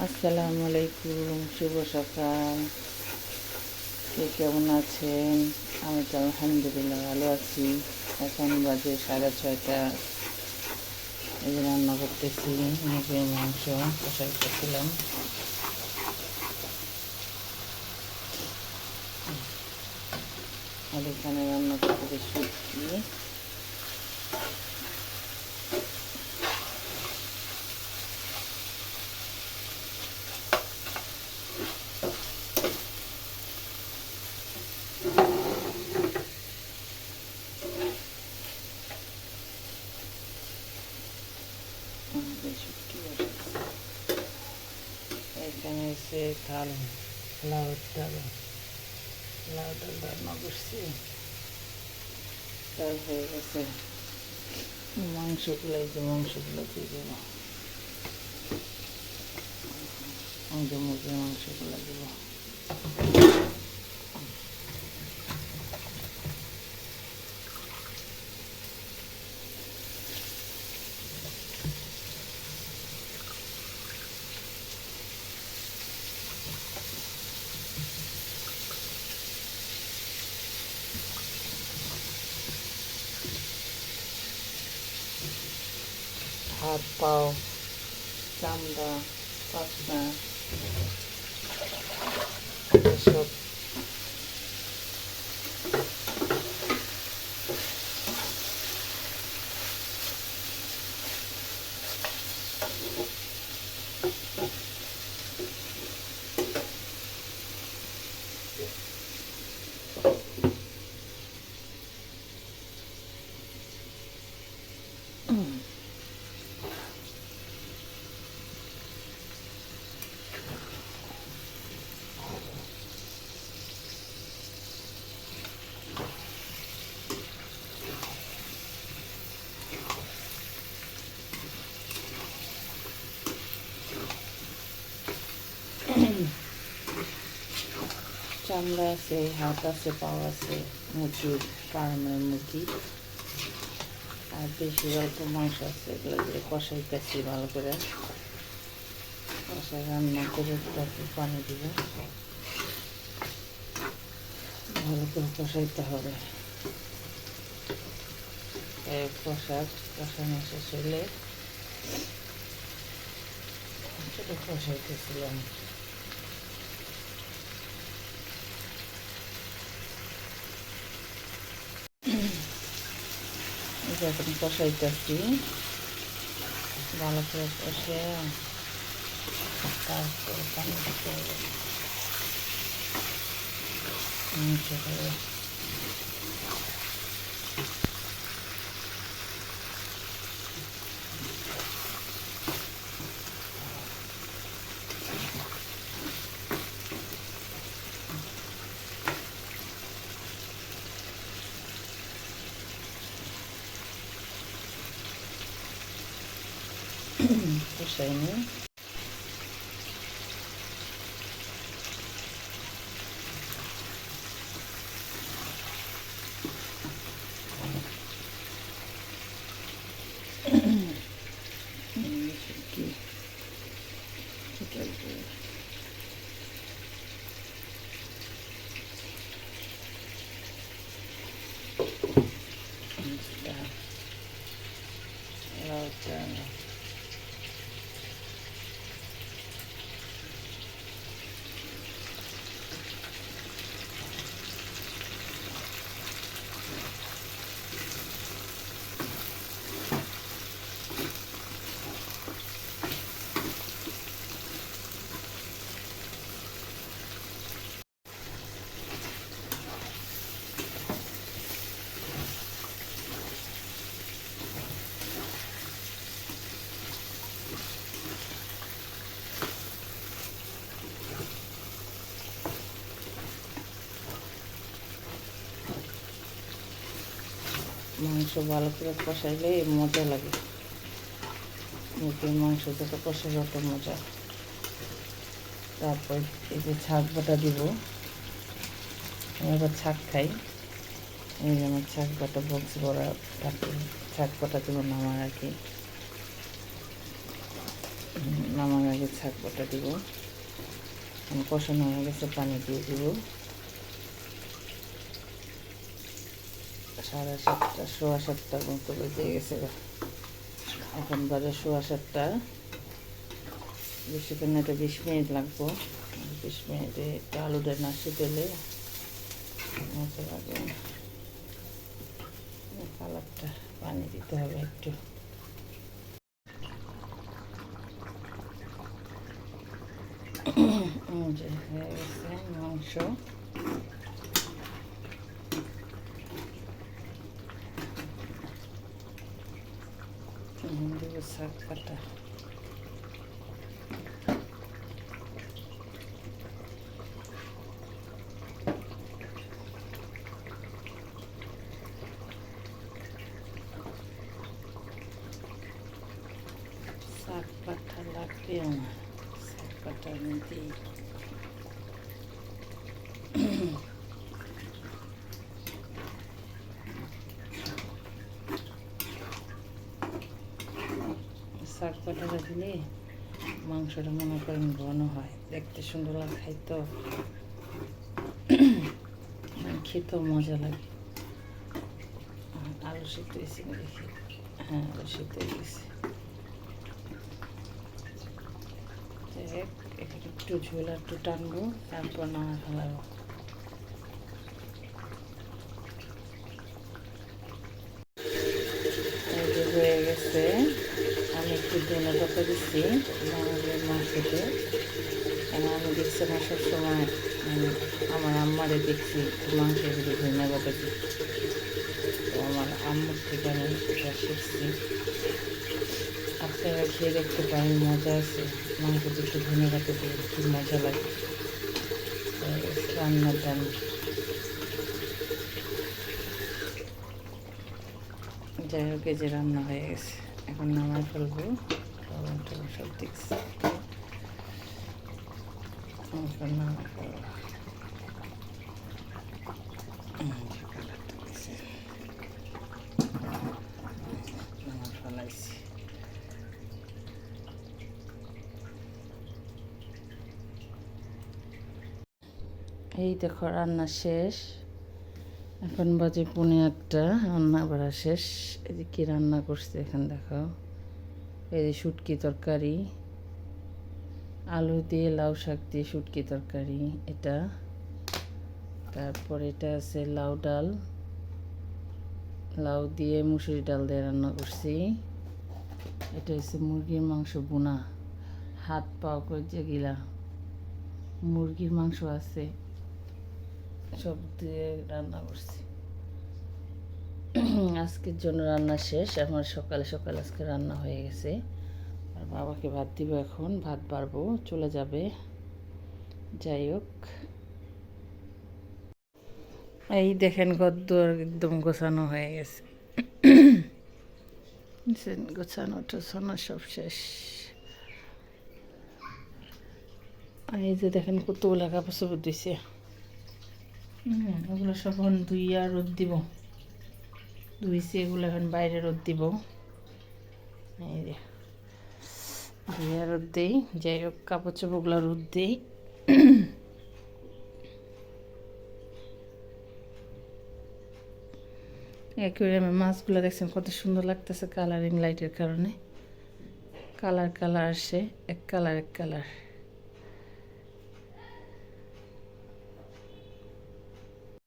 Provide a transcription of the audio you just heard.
আসসালামু আলাইকুম শুভ সকাল। কে কেমন আছেন? আমি তো আলহামদুলিল্লাহ ভালো আছি। এখন বাজে সাড়ে ছয়টা। এই রান্না করতেছি, মুরগির মাংস কষাই করছিলাম। আর এখানে রান্না করতে শুটকি আমাদের শুটকি বসাচ্ছি এখানে থাল লাউর ডাল লাউ ডাল রান্না করছি ডাল হয়ে গেছে মাংসগুলো এই যে মাংসগুলো দিয়ে দেবো এই যে মুরগির মাংসগুলো দেবো হাত পাও চামড়া পাখনা এসব চামড়া আছে হাত আছে পাও আছে মুরগির ফার্মের মুরগি আর বেশি অল্প মাংস আছে এগুলো দিয়ে কষাইতেছি ভালো করে কষাই রান্না করে তারপর পানি দিব ভালো করে কষাইতে হবে এই কষা কষানো শেষ সেটা কষাইতেছিলাম এই যে এখন কষাইতেছি ভালো করে কষে তারপরে পানি দিতে হবে মাংস করে কষাই নিই কি লাউটা মাংস ভালো করে কষাইলে মজা লাগে। মাংস যত কষে যত মজা। তারপর এই যে ছাক বাটা দিব। আমি আবার ছাক খাই। এই যে আমার ছাক বাটা বক্স ভরা থাকে। ছাক বাটা দেবো না আমার আর কি উম, নামার আগে ছাক বাটা দিব। কষানো হয়ে গেছে পানি দিয়ে দিব। সাড়ে সাতটা, সোয়া সাতটার মতো বেজে গেছে এখন বাজে সোয়া সাতটা। বেশিক্ষণ এটা বিশ মিনিট লাগবো। বিশ মিনিটে একটু আলুটা না শুকেলে মতো লাগবে। কালারটা পানি দিতে হবে একটু। মাংস। এখন দেবো শাক কাটা শাক পাতা লাগবে আমার শাক পাতা আমি দিই শাক পাতাটা দিলে মাংসটা মনে করেন ঘন হয়। দেখতে সুন্দর লাগে খাইতো খেতেও মজা লাগে। আলু সিদ্ধ হয়েছে দেখি? হ্যাঁ আলু সিদ্ধ গেছে। একটু ঝোলা একটু টানবো, তারপর নামা ফেলাবো এই যে হয়ে গেছে আমি একটু ধনে পাতা দিচ্ছি মাংসতে কেন আমি দেখছি না সবসময় মানে আমার আম্মারে দেখছি মাংসের ভিতরে ধনে পাতা দিই তো আমার আম্মুর থেকে আমি এটা শিখছি। আপনারা খেয়ে দেখতে পারেন, মজা আছে। মাংস একটু ধনে পাতা দিয়ে খুব মজা লাগে। রান্নার ডান যাই হোক যে রান্না হয়ে গেছে। এখন নামায় ফেলব এই দেখো রান্না শেষ। এখন বাজে পৌনে আটটা, রান্না বাড়া শেষ। যে রান্না করছে, এখানে দেখো। এই যে শুটকি তরকারি, আলু দিয়ে লাউ শাক দিয়ে শুটকি তরকারি এটা। তারপর এটা আছে লাউ ডাল। লাউ দিয়ে মুসুরি ডাল দিয়ে রান্না করছি। এটা হচ্ছে মুরগির মাংস বোনা হাত পাও করে যেগুলা মুরগির মাংস আছে। সব দিয়ে রান্না করছি। আজকের জন্য রান্না শেষ। আমার সকালে সকালে আজকে রান্না হয়ে গেছে। আর বাবাকে ভাত দিব এখন। ভাত বাড়বো, চলে যাবে। যাই হোক। এই দেখেন গদ্দর একদম গোছানো হয়ে গেছে। গোছানো টোছানো সব শেষ। এই যে দেখেন কতগুলো কাপড় চোপড় দিছে। হুম, ওগুলো সব এখন ধুইয়া রোদ দিব। ধুইছি এগুলো এখন বাইরে রোদ দিব। এই যে ধুইয়া রোদ দিই। যাই হোক, কাপড় চোপড়গুলো রোদ দিই। অ্যাকুয়ারিয়ামে মাছগুলো দেখছেন কত সুন্দর লাগতেছে কালারিং লাইটের কারণে। কালার কালার আসে, এক কালার এক কালার